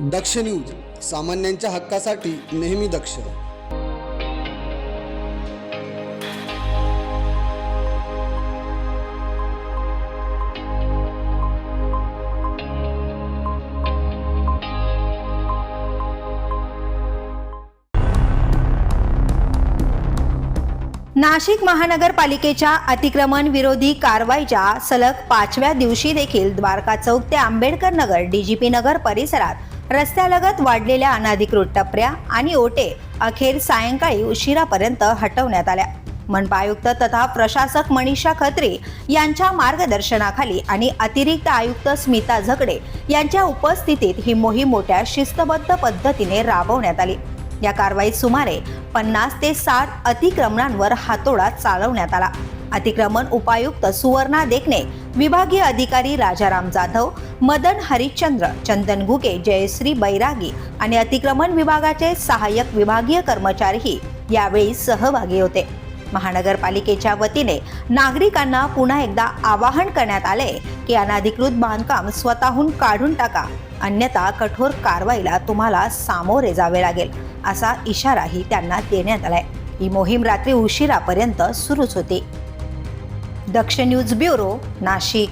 दक्ष news सामान्यांच्या हक्कासाठी नेहमी दक्ष. नाशिक महानगरपालिकेच्या अतिक्रमण विरोधी कारवाईच्या सलग पाचव्या दिवशी देखील द्वारका चौक ते आंबेडकर नगर डीजीपी नगर परिसरात रस्त्यालगत वाढलेल्या अनाधिकृत टपऱ्या आणि ओटे अखेर सायंकाळी उशिरापर्यंत हटवण्यात आल्या. मनपा आयुक्त तथा प्रशासक मनीषा खत्री यांच्या मार्गदर्शनाखाली आणि अतिरिक्त आयुक्त स्मिता झगडे यांच्या उपस्थितीत ही मोहीम मोठ्या शिस्तबद्ध पद्धतीने राबवण्यात आली. या कारवाईत सुमारे पन्नास ते साठ अतिक्रमणांवर हातोडा चालवण्यात आला. अतिक्रमण उपायुक्त सुवर्णा देखणे विभागीय अधिकारी राजाराम जाधव मदन हरिश्चंद्र चंदन घुगे जयश्री बैरागी आणि अतिक्रमण विभागाचे सहाय्यक विभागीय कर्मचारीही यावेळी सहभागी होते. महानगरपालिकेच्या वतीने नागरिकांना पुन्हा एकदा आवाहन करण्यात आले की अनाधिकृत बांधकाम स्वतःहून काढून टाका अन्यथा कठोर कारवाईला तुम्हाला सामोरे जावे लागेल असा इशाराही त्यांना देण्यात आलाय. ही मोहीम रात्री उशिरापर्यंत सुरूच होती. Daksh news bureau Nashik.